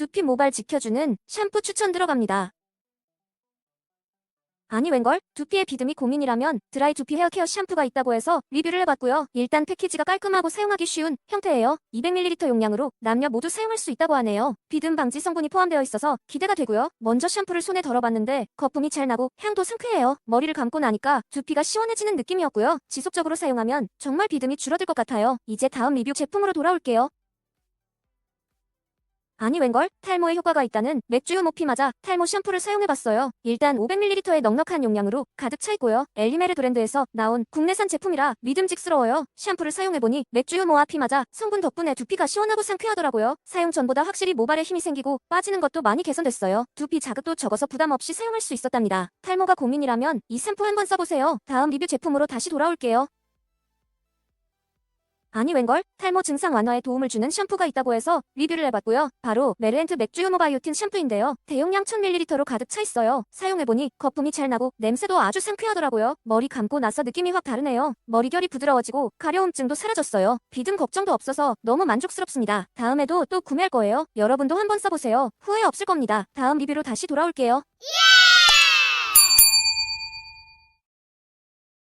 두피 모발 지켜주는 샴푸 추천 들어갑니다. 아니 웬걸? 두피에 비듬이 고민이라면 드라이 두피 헤어케어 샴푸가 있다고 해서 리뷰를 해봤고요. 일단 패키지가 깔끔하고 사용하기 쉬운 형태예요. 200ml 용량으로 남녀 모두 사용할 수 있다고 하네요. 비듬 방지 성분이 포함되어 있어서 기대가 되고요. 먼저 샴푸를 손에 덜어봤는데 거품이 잘 나고 향도 상쾌해요. 머리를 감고 나니까 두피가 시원해지는 느낌이었고요. 지속적으로 사용하면 정말 비듬이 줄어들 것 같아요. 이제 다음 리뷰 제품으로 돌아올게요. 아니 웬걸? 탈모에 효과가 있다는 맥주유 모피마자 탈모 샴푸를 사용해봤어요. 일단 500ml의 넉넉한 용량으로 가득 차 있고요. 엘리메르 브랜드에서 나온 국내산 제품이라 믿음직스러워요. 샴푸를 사용해보니 맥주유 모아피마자 성분 덕분에 두피가 시원하고 상쾌하더라고요. 사용 전보다 확실히 모발에 힘이 생기고 빠지는 것도 많이 개선됐어요. 두피 자극도 적어서 부담 없이 사용할 수 있었답니다. 탈모가 고민이라면 이 샴푸 한번 써보세요. 다음 리뷰 제품으로 다시 돌아올게요. 아니 웬걸? 탈모 증상 완화에 도움을 주는 샴푸가 있다고 해서 리뷰를 해봤고요. 바로 메르엔트 맥주 유모바이오틴 샴푸인데요. 대용량 1000ml로 가득 차 있어요. 사용해보니 거품이 잘 나고 냄새도 아주 상쾌하더라고요. 머리 감고 나서 느낌이 확 다르네요. 머리결이 부드러워지고 가려움증도 사라졌어요. 비듬 걱정도 없어서 너무 만족스럽습니다. 다음에도 또 구매할 거예요. 여러분도 한번 써보세요. 후회 없을 겁니다. 다음 리뷰로 다시 돌아올게요.